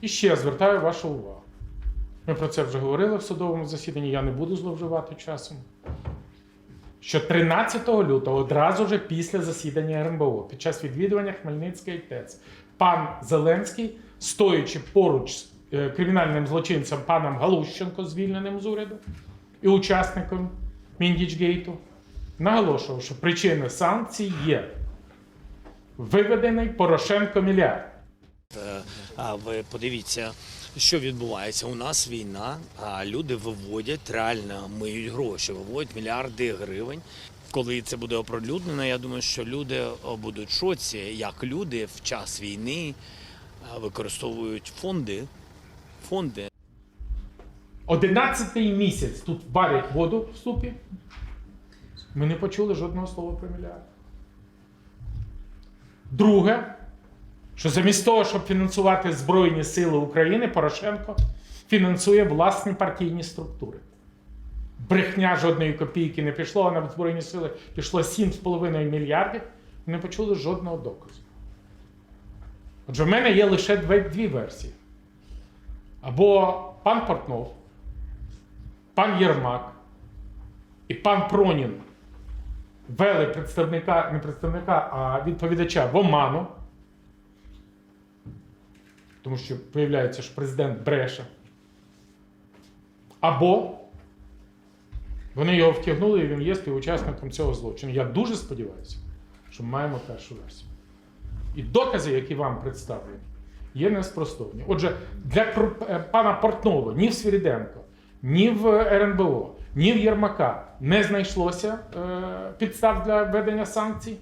І ще звертаю вашу увагу. Ми про це вже говорили в судовому засіданні, я не буду зловживати часом. Що 13 лютого, одразу ж після засідання РНБО, під час відвідування Хмельницької ТЕЦ, пан Зеленський, стоячи поруч з е, кримінальним злочинцем паном Галущенко, звільненим з уряду, і учасником Міндічгейту, наголошував, що причиною санкцій є виведений Порошенко мільярд. Ви подивіться, що відбувається. У нас війна, а люди виводять реально миють гроші, виводять мільярди гривень. Коли це буде оприлюднено, я думаю, що люди будуть в шоці, як люди в час війни використовують фонди. Фонди Одинадцятий місяць тут варять воду в супі. Ми не почули жодного слова про мільярд. Друге, що замість того, щоб фінансувати Збройні Сили України, Порошенко фінансує власні партійні структури. Брехня жодної копійки не пішло, а на Збройні Сили пішло 7,5 мільярдів. Не почули жодного доказу. Отже, в мене є лише дві, версії. Або пан Портнов, пан Єрмак і пан Пронін вели представника, не представника, а відповідача в оману, тому що виявляється, що президент бреше. Або вони його втягнули, і він є співучасником цього злочину. Я дуже сподіваюся, що ми маємо першу версію. І докази, які вам представлені, є неспростовні. Отже, для е, пана Портнова ні в Свіріденко, ні в РНБО, ні в Єрмака не знайшлося е, підстав для введення санкцій.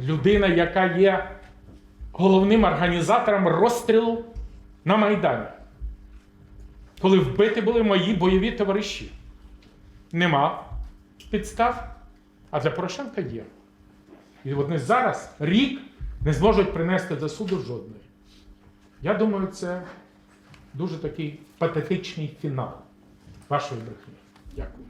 Людина, яка є головним організатором розстрілу на Майдані, коли вбиті були мої бойові товариші. Нема підстав, а для Порошенка є. І вони зараз рік не зможуть принести до суду жодної. Я думаю, це дуже такий патетичний фінал вашої брехні. Дякую.